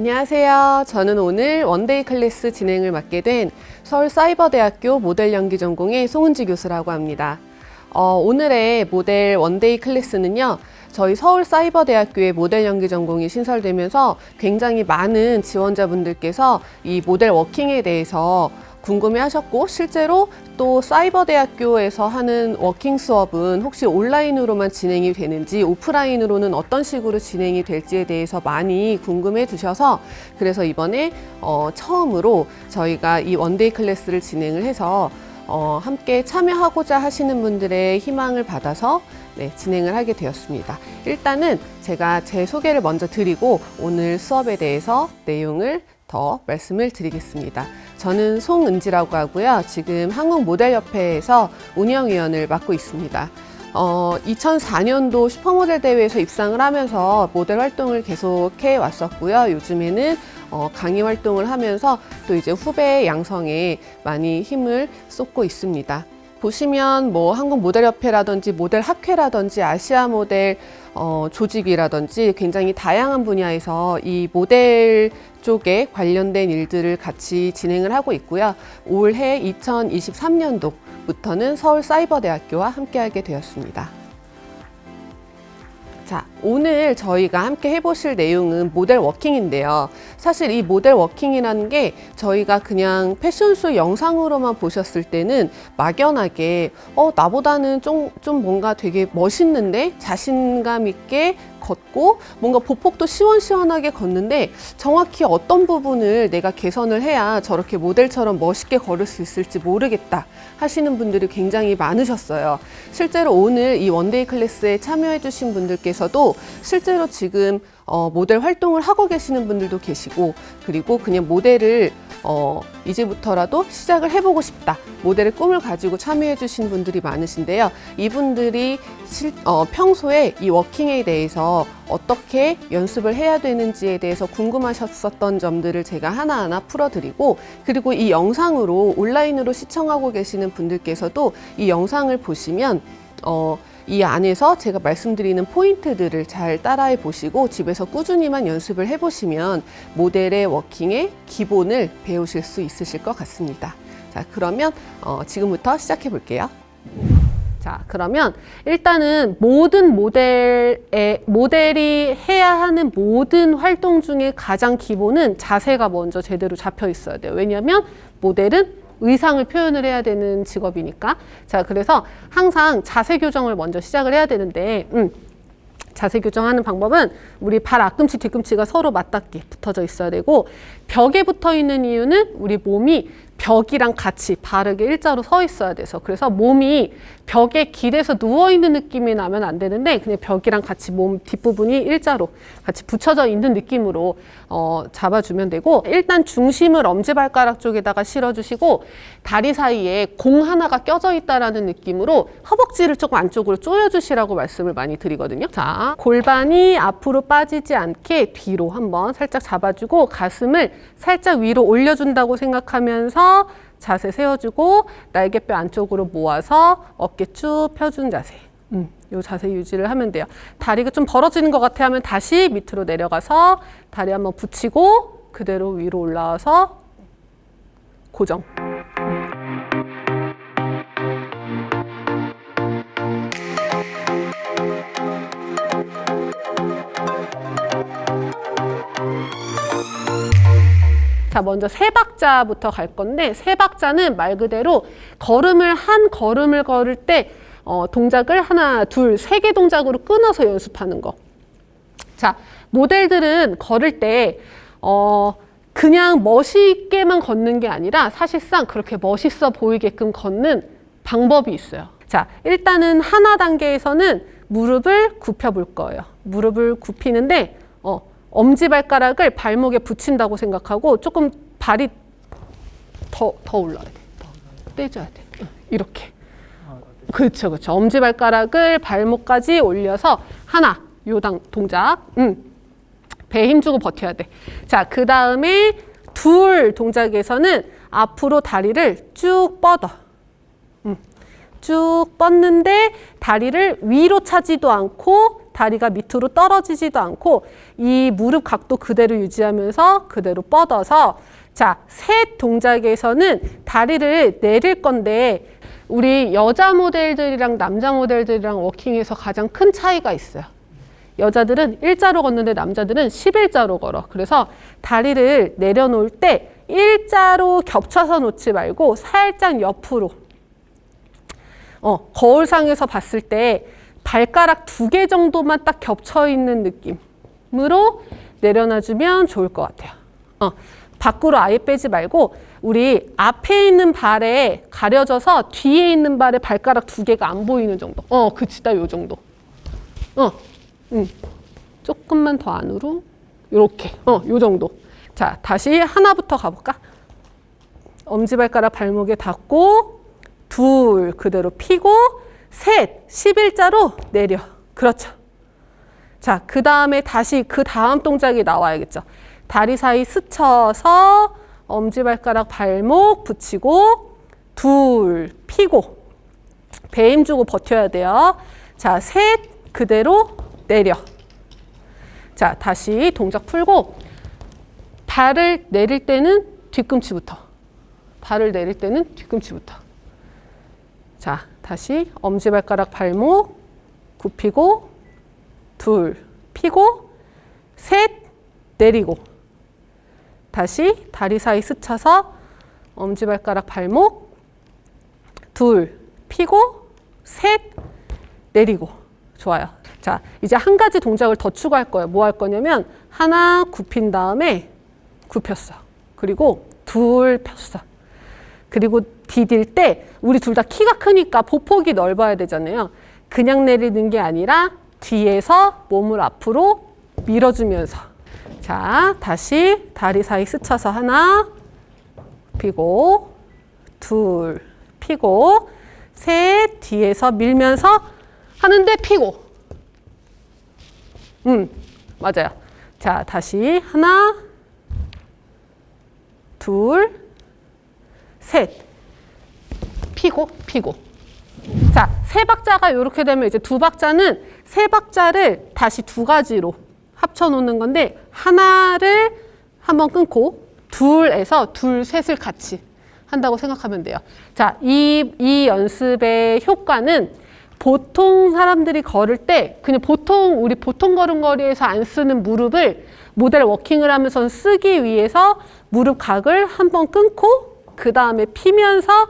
안녕하세요. 저는 오늘 원데이 클래스 진행을 맡게 된 서울사이버대학교 모델 연기 전공의 송은지 교수라고 합니다. 어, 오늘의 모델 원데이 클래스는요. 저희 서울사이버대학교의 모델 연기 전공이 신설되면서 굉장히 많은 지원자분들께서 이 모델 워킹에 대해서 궁금해 하셨고 실제로 또 사이버대학교에서 하는 워킹 수업은 혹시 온라인으로만 진행이 되는지 오프라인으로는 어떤 식으로 진행이 될지에 대해서 많이 궁금해 주셔서 그래서 이번에 어, 처음으로 저희가 이 원데이 클래스를 진행을 해서 어, 함께 참여하고자 하시는 분들의 희망을 받아서 네, 진행을 하게 되었습니다. 일단은 제가 제 소개를 먼저 드리고 오늘 수업에 대해서 내용을 더 말씀을 드리겠습니다. 저는 송은지라고 하고요. 지금 한국모델협회에서 운영위원을 맡고 있습니다. 어, 2004년도 슈퍼모델 대회에서 입상을 하면서 모델 활동을 계속해 왔었고요. 요즘에는 어, 강의 활동을 하면서 또 이제 후배 양성에 많이 힘을 쏟고 있습니다. 보시면 뭐 한국 모델 협회라든지 모델 학회라든지 아시아 모델 어, 조직이라든지 굉장히 다양한 분야에서 이 모델 쪽에 관련된 일들을 같이 진행을 하고 있고요. 올해 2023년도 부터는 서울사이버대학교와 함께하게 되었습니다. 자, 오늘 저희가 함께 해보실 내용은 모델 워킹인데요. 사실 이 모델 워킹이라는 게 저희가 그냥 패션쇼 영상으로만 보셨을 때는 막연하게, 어, 나보다는 좀, 좀 뭔가 되게 멋있는데 자신감 있게 걷고 뭔가 보폭도 시원시원하게 걷는데 정확히 어떤 부분을 내가 개선을 해야 저렇게 모델처럼 멋있게 걸을 수 있을지 모르겠다 하시는 분들이 굉장히 많으셨어요. 실제로 오늘 이 원데이 클래스에 참여해주신 분들께서도 실제로 지금 어, 모델 활동을 하고 계시는 분들도 계시고 그리고 그냥 모델을 어, 이제부터라도 시작을 해보고 싶다. 모델의 꿈을 가지고 참여해 주신 분들이 많으신데요. 이분들이 실, 어, 평소에 이 워킹에 대해서 어떻게 연습을 해야 되는지에 대해서 궁금하셨었던 점들을 제가 하나하나 풀어드리고 그리고 이 영상으로 온라인으로 시청하고 계시는 분들께서도 이 영상을 보시면 어, 이 안에서 제가 말씀드리는 포인트들을 잘 따라해 보시고 집에서 꾸준히만 연습을 해 보시면 모델의 워킹의 기본을 배우실 수 있으실 것 같습니다. 자, 그러면 어, 지금부터 시작해 볼게요. 자, 그러면 일단은 모든 모델의 모델이 해야 하는 모든 활동 중에 가장 기본은 자세가 먼저 제대로 잡혀 있어야 돼요. 왜냐하면 모델은 의상을 표현을 해야 되는 직업이니까. 자, 그래서 항상 자세 교정을 먼저 시작을 해야 되는데, 음, 자세 교정하는 방법은 우리 발 앞꿈치 뒤꿈치가 서로 맞닿게 붙어져 있어야 되고 벽에 붙어 있는 이유는 우리 몸이 벽이랑 같이 바르게 일자로 서 있어야 돼서 그래서 몸이 벽에 기대서 누워 있는 느낌이 나면 안 되는데 그냥 벽이랑 같이 몸 뒷부분이 일자로 같이 붙여져 있는 느낌으로 어, 잡아주면 되고 일단 중심을 엄지발가락 쪽에다가 실어주시고 다리 사이에 공 하나가 껴져 있다라는 느낌으로 허벅지를 조금 안쪽으로 조여주시라고 말씀을 많이 드리거든요. 자 골반이 앞으로 빠지지 않게 뒤로 한번 살짝 잡아주고 가슴을 살짝 위로 올려준다고 생각하면서 자세 세워주고 날개뼈 안쪽으로 모아서 어깨 쭉 펴준 자세. 음, 요 자세 유지를 하면 돼요. 다리가 좀 벌어지는 것 같아 하면 다시 밑으로 내려가서 다리 한번 붙이고 그대로 위로 올라와서 고정. 자, 먼저 세 박자부터 갈 건데 세 박자는 말 그대로 걸음을 한 걸음을 걸을 때 어, 동작을 하나, 둘, 세 개 동작으로 끊어서 연습하는 거. 자, 모델들은 걸을 때 어, 그냥 멋있게만 걷는 게 아니라 사실상 그렇게 멋있어 보이게끔 걷는 방법이 있어요. 자, 일단은 하나 단계에서는 무릎을 굽혀 볼 거예요. 무릎을 굽히는데 어, 엄지발가락을 발목에 붙인다고 생각하고 조금 발이 더, 더 올라야 돼. 더 떼줘야 돼. 응, 이렇게. 그렇죠, 그렇죠. 엄지발가락을 발목까지 올려서 하나, 요당 동작. 음. 배에 힘주고 버텨야 돼. 자, 그 다음에 둘 동작에서는 앞으로 다리를 쭉 뻗어. 음. 쭉 뻗는데 다리를 위로 차지도 않고 다리가 밑으로 떨어지지도 않고 이 무릎 각도 그대로 유지하면서 그대로 뻗어서 자, 셋 동작에서는 다리를 내릴 건데 우리 여자 모델들이랑 남자 모델들이랑 워킹에서 가장 큰 차이가 있어요. 여자들은 일자로 걷는데 남자들은 11자로 걸어. 그래서 다리를 내려놓을 때 일자로 겹쳐서 놓지 말고 살짝 옆으로. 어, 거울상에서 봤을 때 발가락 두 개 정도만 딱 겹쳐 있는 느낌으로 내려놔주면 좋을 것 같아요. 어, 밖으로 아예 빼지 말고 우리 앞에 있는 발에 가려져서 뒤에 있는 발에 발가락 두 개가 안 보이는 정도. 어, 그치, 딱요 정도. 어, 음. 조금만 더 안으로. 요렇게. 어, 요 정도. 자, 다시 하나부터 가볼까? 엄지발가락 발목에 닿고, 둘, 그대로 피고, 셋, 11자로 내려. 그렇죠. 자, 그 다음에 다시 그 다음 동작이 나와야겠죠. 다리 사이 스쳐서 엄지발가락 발목 붙이고, 둘, 피고, 배임 주고 버텨야 돼요. 자, 셋, 그대로 내려. 자, 다시 동작 풀고, 발을 내릴 때는 뒤꿈치부터. 발을 내릴 때는 뒤꿈치부터. 자, 다시 엄지발가락 발목 굽히고, 둘, 피고, 셋, 내리고. 다시 다리 사이 스쳐서 엄지발가락 발목, 둘, 피고, 셋, 내리고. 좋아요. 자, 이제 한 가지 동작을 더 추가할 거예요. 뭐 할 거냐면, 하나 굽힌 다음에 굽혔어. 그리고 둘 폈어. 그리고 디딜 때 우리 둘 다 키가 크니까 보폭이 넓어야 되잖아요. 그냥 내리는 게 아니라 뒤에서 몸을 앞으로 밀어주면서. 자, 다시 다리 사이 스쳐서 하나 피고 둘 피고 셋 뒤에서 밀면서 하는데 피고. 음, 맞아요. 자, 다시 하나 둘, 셋. 피고, 피고. 자, 세 박자가 이렇게 되면 이제 두 박자는 세 박자를 다시 두 가지로 합쳐 놓는 건데, 하나를 한번 끊고, 둘에서 둘, 셋을 같이 한다고 생각하면 돼요. 자, 이, 이 연습의 효과는 보통 사람들이 걸을 때, 그냥 보통, 우리 보통 걸음걸이에서 안 쓰는 무릎을 모델 워킹을 하면서 쓰기 위해서 무릎 각을 한번 끊고 그 다음에 피면서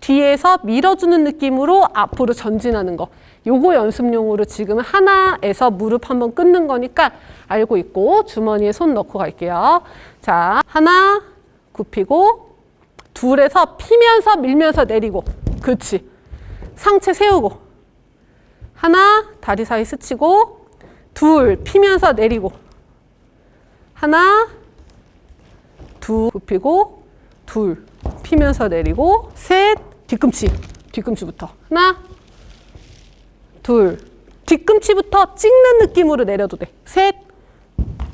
뒤에서 밀어주는 느낌으로 앞으로 전진하는 거. 요거 연습용으로 지금 하나에서 무릎 한번 끊는 거니까 알고 있고 주머니에 손 넣고 갈게요. 자, 하나 굽히고 둘에서 피면서 밀면서 내리고 그렇지. 상체 세우고 하나 다리 사이 스치고 둘 피면서 내리고 하나, 둘 굽히고, 둘 피면서 내리고, 셋 뒤꿈치, 뒤꿈치부터 하나, 둘 뒤꿈치부터 찍는 느낌으로 내려도 돼. 셋,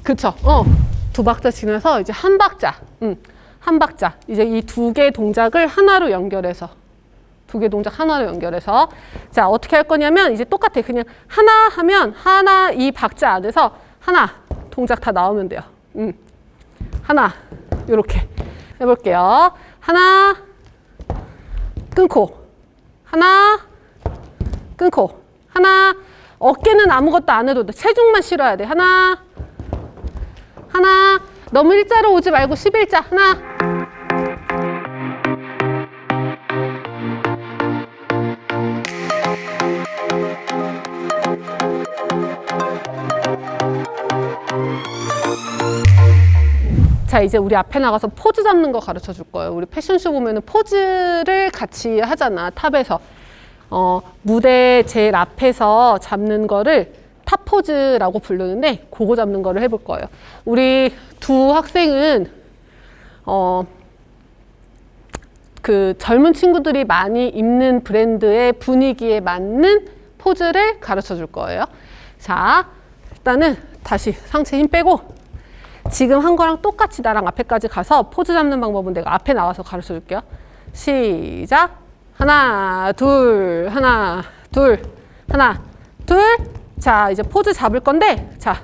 그쵸? 어, 두 박자 지나서 이제 한 박자, 음, 한 박자. 이제 이 두 개 동작을 하나로 연결해서. 두 개 동작 하나로 연결해서 자 어떻게 할 거냐면 이제 똑같아 그냥 하나 하면 하나 이 박자 안에서 하나 동작 다 나오면 돼요. 음. 하나 이렇게 해볼게요. 하나 끊고 하나 끊고 하나 어깨는 아무것도 안 해도 돼. 체중만 실어야 돼. 하나 하나 너무 일자로 오지 말고 11자 하나 자 이제 우리 앞에 나가서 포즈 잡는 거 가르쳐 줄 거예요. 우리 패션쇼 보면은 포즈를 같이 하잖아 탑에서 어, 무대 제일 앞에서 잡는 거를 탑 포즈라고 부르는데 그거 잡는 거를 해볼 거예요. 우리 두 학생은 어, 그 젊은 친구들이 많이 입는 브랜드의 분위기에 맞는 포즈를 가르쳐 줄 거예요. 자, 일단은 다시 상체 힘 빼고 지금 한 거랑 똑같이 나랑 앞에까지 가서 포즈 잡는 방법은 내가 앞에 나와서 가르쳐 줄게요. 시작. 하나, 둘, 하나, 둘, 하나, 둘, 자, 이제 포즈 잡을 건데, 자,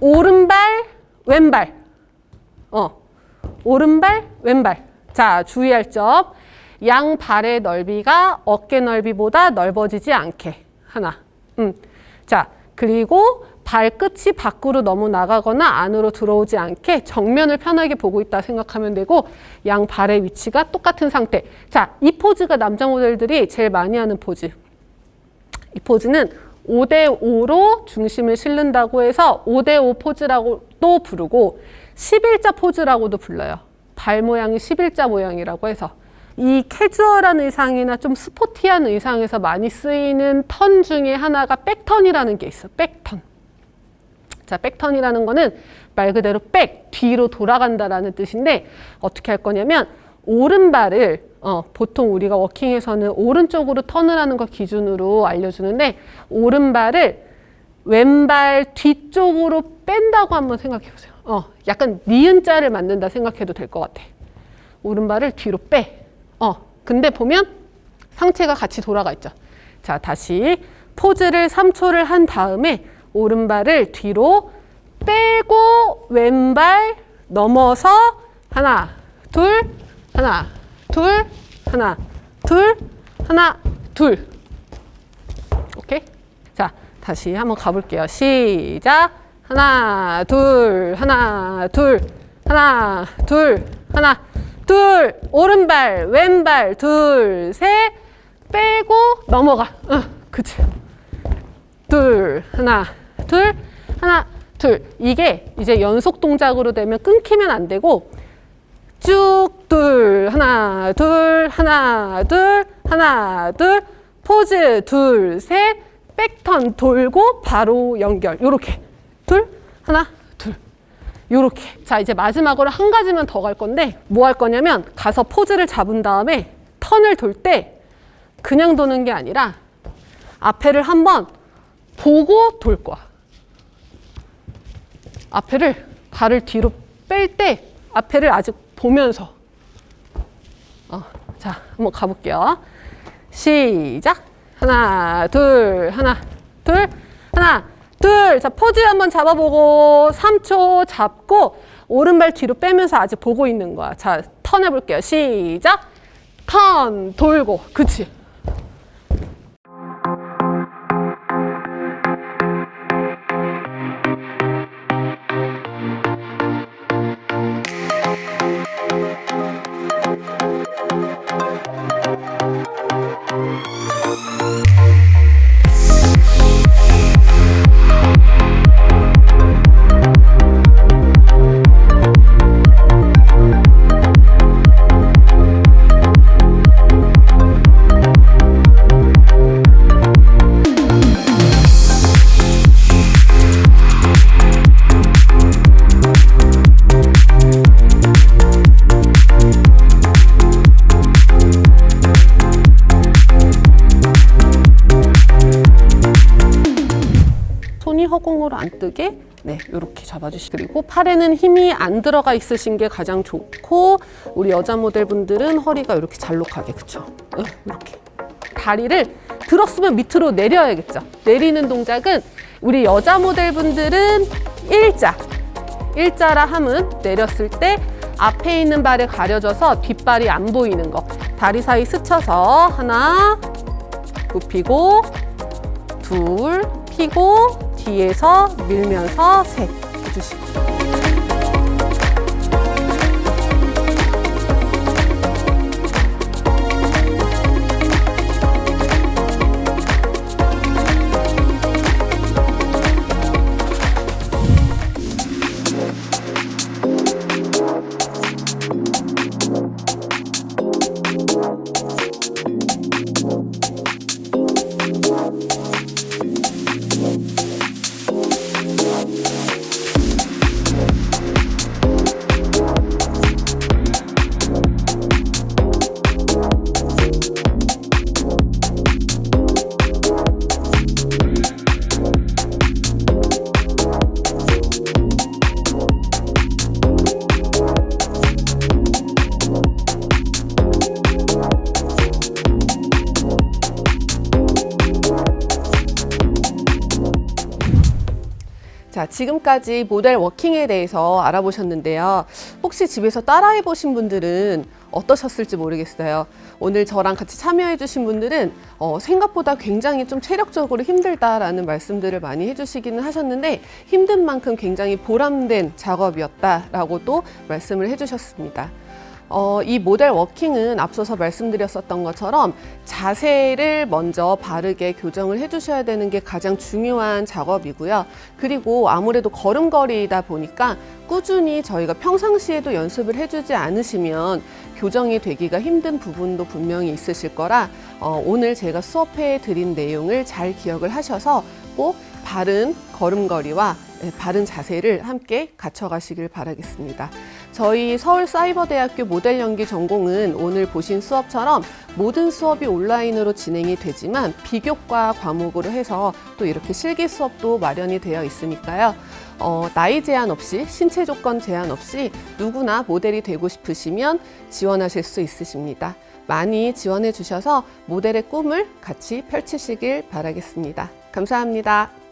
오른발, 왼발. 어, 오른발, 왼발. 자, 주의할 점. 양 발의 넓이가 어깨 넓이보다 넓어지지 않게. 하나. 음. 자, 그리고 발끝이 밖으로 너무 나가거나 안으로 들어오지 않게 정면을 편하게 보고 있다 생각하면 되고 양 발의 위치가 똑같은 상태. 자, 이 포즈가 남자 모델들이 제일 많이 하는 포즈. 이 포즈는 5대5로 중심을 실른다고 해서 5대5 포즈라고도 부르고 11자 포즈라고도 불러요. 발 모양이 11자 모양이라고 해서 이 캐주얼한 의상이나 좀 스포티한 의상에서 많이 쓰이는 턴 중에 하나가 백턴이라는 게 있어. 백턴. 자, 백턴이라는 거는 말 그대로 백, 뒤로 돌아간다라는 뜻인데 어떻게 할 거냐면 오른발을 어, 보통 우리가 워킹에서는 오른쪽으로 턴을 하는 것 기준으로 알려주는데 오른발을 왼발 뒤쪽으로 뺀다고 한번 생각해 보세요. 어, 약간 니은 자를 만든다 생각해도 될 것 같아. 오른발을 뒤로 빼. 어, 근데 보면 상체가 같이 돌아가 있죠. 자, 다시 포즈를 3초를 한 다음에 오른발을 뒤로 빼고 왼발 넘어서 하나, 둘, 하나, 둘, 하나, 둘, 하나, 둘. 오케이? 자, 다시 한번 가볼게요. 시작. 하나, 둘, 하나, 둘, 하나, 둘, 하나, 둘. 오른발, 왼발, 둘, 셋. 빼고 넘어가. 응, 그치. 둘, 하나, 둘, 하나, 둘. 이게 이제 연속 동작으로 되면 끊기면 안 되고 쭉 둘, 하나, 둘, 하나, 둘, 하나, 둘, 포즈 둘, 셋, 백턴 돌고 바로 연결. 요렇게. 둘, 하나, 둘. 요렇게. 자, 이제 마지막으로 한 가지만 더 갈 건데 뭐 할 거냐면 가서 포즈를 잡은 다음에 턴을 돌 때 그냥 도는 게 아니라 앞에를 한번 보고 돌 거야. 앞에를 발을 뒤로 뺄 때 앞에를 아직 보면서 어, 자 한번 가볼게요. 시작. 하나, 둘, 하나, 둘, 하나, 둘. 자 포즈 한번 잡아보고 3초 잡고 오른발 뒤로 빼면서 아직 보고 있는 거야. 자 턴 해볼게요. 시작. 턴 돌고 그치. 허공으로 안 뜨게 네 이렇게 잡아주시고. 그리고 팔에는 힘이 안 들어가 있으신 게 가장 좋고 우리 여자 모델분들은 허리가 이렇게 잘록하게 그쵸? 응, 이렇게. 다리를 들었으면 밑으로 내려야겠죠. 내리는 동작은 우리 여자 모델분들은 일자. 일자라 함은 내렸을 때 앞에 있는 발에 가려져서 뒷발이 안 보이는 거. 다리 사이 스쳐서 하나 굽히고 둘 피고 뒤에서 밀면서 셋. 해주시고 자, 지금까지 모델 워킹에 대해서 알아보셨는데요. 혹시 집에서 따라해 보신 분들은 어떠셨을지 모르겠어요. 오늘 저랑 같이 참여해 주신 분들은 어, 생각보다 굉장히 좀 체력적으로 힘들다라는 말씀들을 많이 해주시기는 하셨는데 힘든 만큼 굉장히 보람된 작업이었다라고 또 말씀을 해주셨습니다. 어, 이 모델 워킹은 앞서서 말씀드렸었던 것처럼 자세를 먼저 바르게 교정을 해주셔야 되는 게 가장 중요한 작업이고요. 그리고 아무래도 걸음걸이다 보니까 꾸준히 저희가 평상시에도 연습을 해주지 않으시면 교정이 되기가 힘든 부분도 분명히 있으실 거라 어, 오늘 제가 수업해 드린 내용을 잘 기억을 하셔서 꼭 바른 걸음걸이와 예, 바른 자세를 함께 갖춰가시길 바라겠습니다. 저희 서울사이버대학교 모델 연기 전공은 오늘 보신 수업처럼 모든 수업이 온라인으로 진행이 되지만 비교과 과목으로 해서 또 이렇게 실기 수업도 마련이 되어 있으니까요. 어, 나이 제한 없이 신체 조건 제한 없이 누구나 모델이 되고 싶으시면 지원하실 수 있으십니다. 많이 지원해 주셔서 모델의 꿈을 같이 펼치시길 바라겠습니다. 감사합니다.